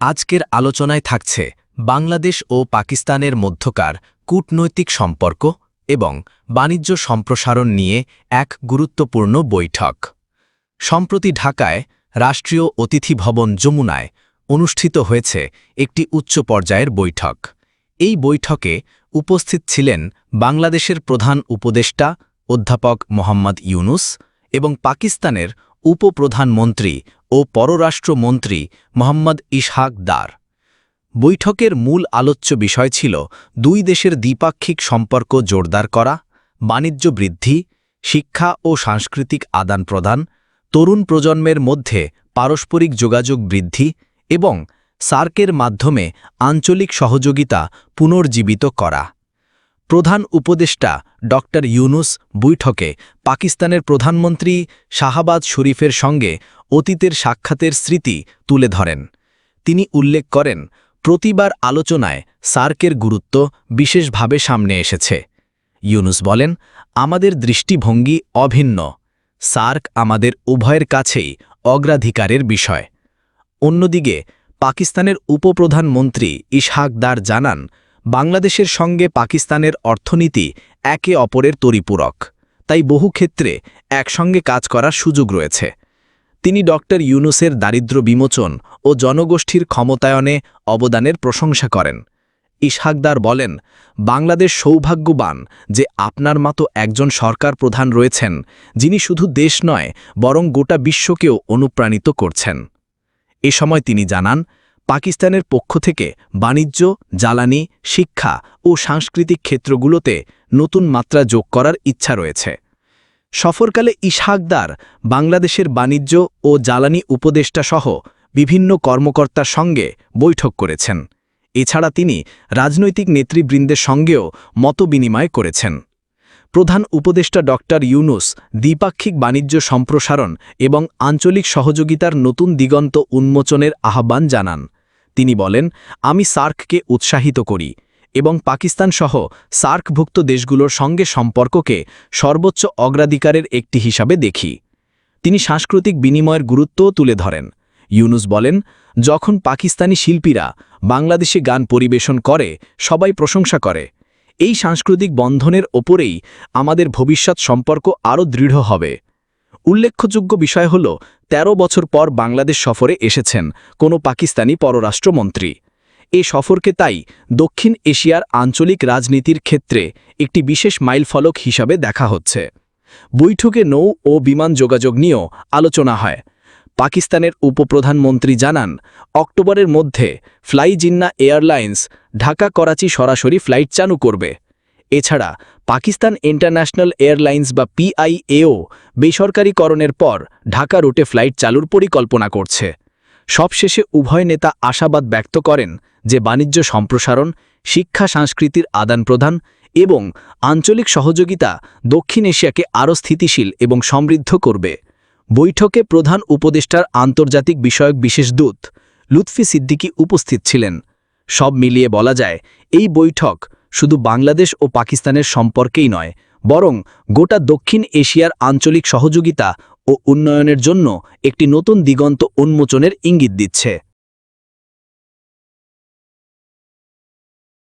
আজকের আলোচনায় থাকছে বাংলাদেশ ও পাকিস্তানের মধ্যকার কূটনৈতিক সম্পর্ক এবং বাণিজ্য সম্প্রসারণ নিয়ে এক গুরুত্বপূর্ণ বৈঠক। সম্প্রতি ঢাকায় রাষ্ট্রীয় অতিথি ভবন যমুনায় অনুষ্ঠিত হয়েছে একটি উচ্চ পর্যায়ের বৈঠক। এই বৈঠকে উপস্থিত ছিলেন বাংলাদেশের প্রধান উপদেষ্টা অধ্যাপক মোহাম্মদ ইউনুস এবং পাকিস্তানের উপপ্রধানমন্ত্রী ও পররাষ্ট্রমন্ত্রী মোহাম্মদ ইসহাক দার। বৈঠকের মূল আলোচ্য বিষয় ছিল দুই দেশের দ্বিপাক্ষিক সম্পর্ক জোরদার করা, বাণিজ্য বৃদ্ধি, শিক্ষা ও সাংস্কৃতিক আদান-প্রদান তরুণ প্রজন্মের মধ্যে পারস্পরিক যোগাযোগ বৃদ্ধি এবং সার্কের মাধ্যমে আঞ্চলিক সহযোগিতা পুনর্জীবিত করা। প্রধান উপদেষ্টা ড ইউনুস বৈঠকে পাকিস্তানের প্রধানমন্ত্রী শাহাবাজ শরীফের সঙ্গে অতীতের সাক্ষাতের স্মৃতি তুলে ধরেন। তিনি উল্লেখ করেন, প্রতিবার আলোচনায় সার্কের গুরুত্ব বিশেষভাবে সামনে এসেছে। ইউনুস বলেন, আমাদের দৃষ্টিভঙ্গি অভিন্ন। সার্ক আমাদের উভয়ের কাছেই অগ্রাধিকারের বিষয়। অন্যদিকে, পাকিস্তানের উপপ্রধানমন্ত্রী ইসহাক দার জানান বাংলাদেশের সঙ্গে পাকিস্তানের অর্থনীতি একে অপরের তরিপূরক। তাই বহু ক্ষেত্রে একসঙ্গে কাজ করার সুযোগ রয়েছে। তিনি ড. ইউনুসের দারিদ্র বিমোচন ও জনগোষ্ঠীর ক্ষমতায়নে অবদানের প্রশংসা করেন। ইসহাকদার বলেন, বাংলাদেশ সৌভাগ্যবান যে আপনার মতো একজন সরকার প্রধান রয়েছেন, যিনি শুধু দেশ নয়, বরং গোটা বিশ্বকেও অনুপ্রাণিত করছেন। এ সময় তিনি জানান পাকিস্তানের পক্ষ থেকে বাণিজ্য, জ্বালানি, শিক্ষা ও সাংস্কৃতিক ক্ষেত্রগুলোতে নতুন মাত্রা যোগ করার ইচ্ছা রয়েছে। সফরকালে ইশাকদার, বাংলাদেশের বাণিজ্য ও জ্বালানি উপদেষ্টা সহ বিভিন্ন কর্মকর্তার সঙ্গে বৈঠক করেছেন। এছাড়া তিনি রাজনৈতিক নেতৃবৃন্দের সঙ্গেও মতবিনিময় করেছেন। প্রধান উপদেষ্টা ড. ইউনুস দ্বিপাক্ষিক বাণিজ্য সম্প্রসারণ এবং আঞ্চলিক সহযোগিতার নতুন দিগন্ত উন্মোচনের আহ্বান জানান। তিনি বলেন, আমি সার্ককে উৎসাহিত করি এবং পাকিস্তান সহ সার্কভুক্ত দেশগুলোর সঙ্গে সম্পর্ককে সর্বোচ্চ অগ্রাধিকারের একটি হিসাবে দেখি। তিনি সাংস্কৃতিক বিনিময়ের গুরুত্বও তুলে ধরেন। ইউনুস বলেন, যখন পাকিস্তানি শিল্পীরা বাংলাদেশে গান পরিবেশন করে, সবাই প্রশংসা করে। এই সাংস্কৃতিক বন্ধনের ওপরেই আমাদের ভবিষ্যৎ সম্পর্ক আরও দৃঢ় হবে। উল্লেখযোগ্য বিষয় হল ১৩ বছর পর বাংলাদেশ সফরে এসেছেন কোনো পাকিস্তানি পররাষ্ট্রমন্ত্রী। এ সফরকে তাই দক্ষিণ এশিয়ার আঞ্চলিক রাজনীতির ক্ষেত্রে একটি বিশেষ মাইলফলক হিসাবে দেখা হচ্ছে। বৈঠকে নৌ ও বিমান যোগাযোগ নিয়েও আলোচনা হয়। পাকিস্তানের উপপ্রধানমন্ত্রী জানান, অক্টোবরের মধ্যে ফ্লাই জিন্না এয়ারলাইন্স ঢাকা করাচি সরাসরি ফ্লাইট চালু করবে। এছাড়া পাকিস্তান ইন্টারন্যাশনাল এয়ারলাইন্স বা পিআইএও বেসরকারীকরণের পর ঢাকা রুটে ফ্লাইট চালুর পরিকল্পনা করছে। সবশেষে উভয় নেতা আশাবাদ ব্যক্ত করেন যে বাণিজ্য সম্প্রসারণ, শিক্ষা, সংস্কৃতির আদান-প্রদান এবং আঞ্চলিক সহযোগিতা দক্ষিণ এশিয়াকে আরও স্থিতিশীল এবং সমৃদ্ধ করবে। বৈঠকে প্রধান উপদেষ্টার আন্তর্জাতিক বিষয়ক বিশেষ দূত লুৎফি সিদ্দিকী উপস্থিত ছিলেন। সব মিলিয়ে বলা যায়, এই বৈঠক শুধু বাংলাদেশ ও পাকিস্তানের সম্পর্কেই নয়, বরং গোটা দক্ষিণ এশিয়ার আঞ্চলিক সহযোগিতা ও উন্নয়নের জন্য একটি নতুন দিগন্ত উন্মোচনের ইঙ্গিত দিচ্ছে।